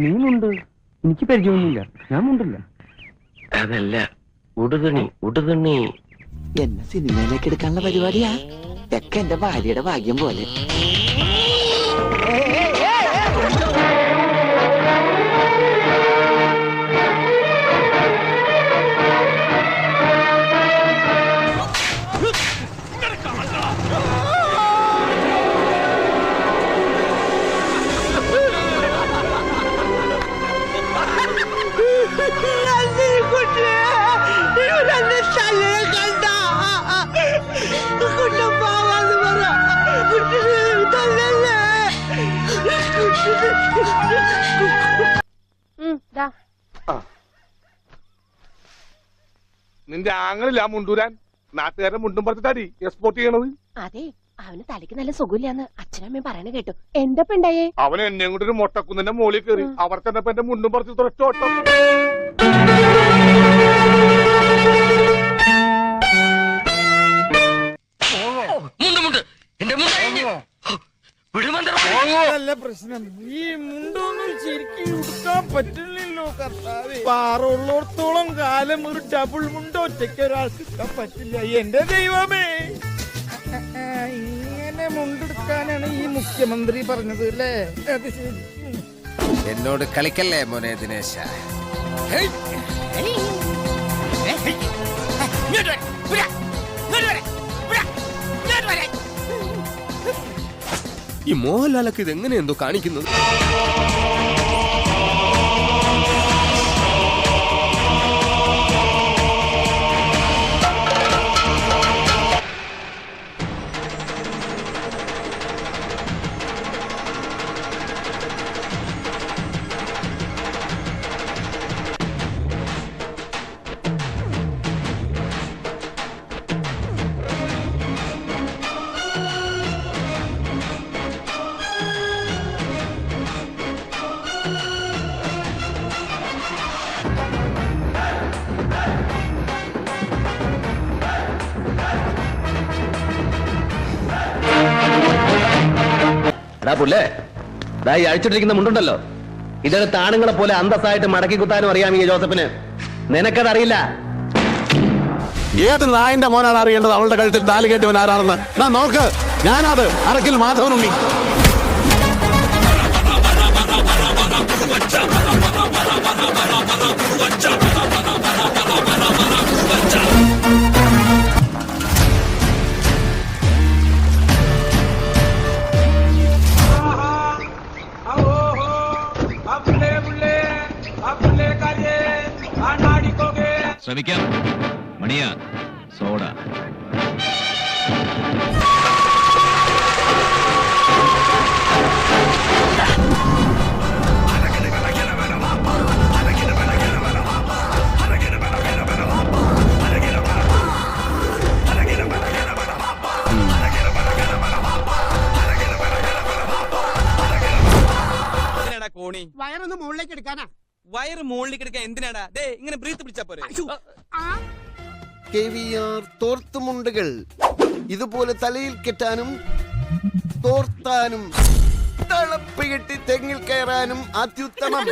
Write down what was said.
നീ മുണ്ട് എനിക്ക് പരിചയമൊന്നുമില്ല. ഞാൻ മുണ്ടില്ല. അതല്ല ഉടുതുണി ഉടുതുണി. എന്നെ സിനിമയിലേക്ക് എടുക്കാനുള്ള പരിപാടിയാ. ഇതൊക്കെ എന്റെ ഭാര്യയുടെ ഭാഗ്യം പോലെ. നിന്റെ ആങ്ങളില്ല മുണ്ടൂരാൻ. നാട്ടുകാരെ മുണ്ടും പറിച്ചിട്ടാടി എക്സ്പോർട്ട് ചെയ്യണത്. അതെ. അവന് തലയ്ക്ക് നല്ല സുഖമില്ലാന്ന് അച്ഛനമ്മയും പറയണ കേട്ടു. എന്താ ഉണ്ടായേ അവൻ എന്നെ കൊണ്ട് ഒരു മൊട്ടക്കുന്നിന്റെ മുകളിൽ കയറി. അവർ തന്നെ എന്റെ മുണ്ടും പറിച്ച് വിടുമന്ത്ര. നല്ല പ്രശ്നം. ഈ മുണ്ടൊന്നും ശരിക്കും ഉടുക്കാൻ പറ്റില്ലല്ലോ കർത്താവേ. പാറുള്ളോടത്തോളം കാലം ഒരു ഡബിൾ മുണ്ട് ഒറ്റയ്ക്ക് ഒരാൾക്ക് ഇടാൻ പറ്റില്ല. എന്റെ ദൈവമേ. ഇങ്ങനെ മുണ്ടെടുക്കാനാണ് ഈ മുഖ്യമന്ത്രി പറഞ്ഞത് അല്ലേ? അത് ശരി. എന്നോട് കളിക്കല്ലേ മോനെ ദിനേശ? ഈ മോഹൻലാലൊക്കെ ഇത് എങ്ങനെയെന്തോ കാണിക്കുന്നത്? പുല്ലേ? ദാ ഈ അഴിച്ചിട്ടിരിക്കുന്ന മുണ്ടുണ്ടല്ലോ. ഇതെടുത്ത് താണുങ്ങളെ പോലെ അന്തസ്സായിട്ട് മടക്കി കുത്താനും അറിയാം ഈ ജോസഫിന്. നിനക്കതറിയില്ല. ഏത് നായന്റെ മോനാണ് അറിയേണ്ടത്? അവളുടെ കഴുത്തിൽ താലി കെട്ടിയവൻ ആരാണെന്ന്? നാ നോക്ക്. ഞാനത് അറക്കിൽ മാധവനുണ്ണി. ശ്രമിക്കാം. മണിയ സോഡ. കോണി. വയറൊന്ന് മുകളിലേക്ക് എടുക്കാനാ. വയറ് മുകളിലേക്ക് എടുക്കാൻ എന്തിനാടാ? ദേ ഇങ്ങനെ ബ്രീത്ത് പിടിച്ചാ പോരെ. കെ വി ആർ തോർത്തുമുണ്ടുകൾ. ഇതുപോലെ തലയിൽ കെട്ടാനും തോർത്താനും തളപ്പ് കെട്ടി തെങ്ങിൽ കയറാനും അത്യുത്തമം.